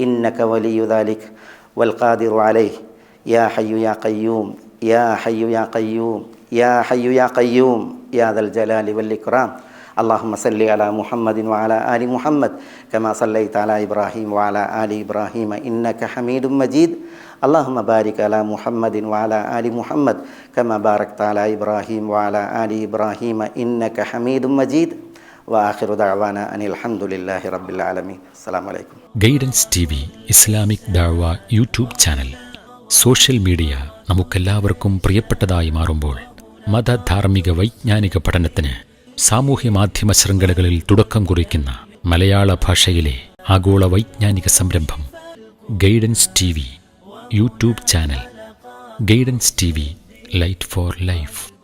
إنك ولي ذلك والقادر عليه. يا حي يا قيوم يا حي يا قيوم يا حي يا قيوم يا ذا الجلال والإكرام. اللهم صل على محمد وعلى آل محمد كما صليت على إبراهيم وعلى آل إبراهيم إنك حميد مجيد. اللهم بارك على محمد وعلى آل محمد كما باركت على إبراهيم وعلى آل إبراهيم إنك حميد مجيد. وآخر دعوانا أن الحمد لله رب العالمين. السلام عليكم. Guidance TV Islamic Dawah YouTube channel. Social media നമുക്കെല്ലാവർക്കും പ്രിയപ്പെട്ടതായി മാറുമ്പോൾ മതധാർമ്മിക വൈജ്ഞാനിക പഠനത്തിന് സാമൂഹ്യ മാധ്യമ ശൃംഖലകളിൽ തുടക്കം കുറിക്കുന്ന മലയാള ഭാഷയിലെ ആഗോള വൈജ്ഞാനിക സംരംഭം guidance T V YouTube channel guidance T V light for life.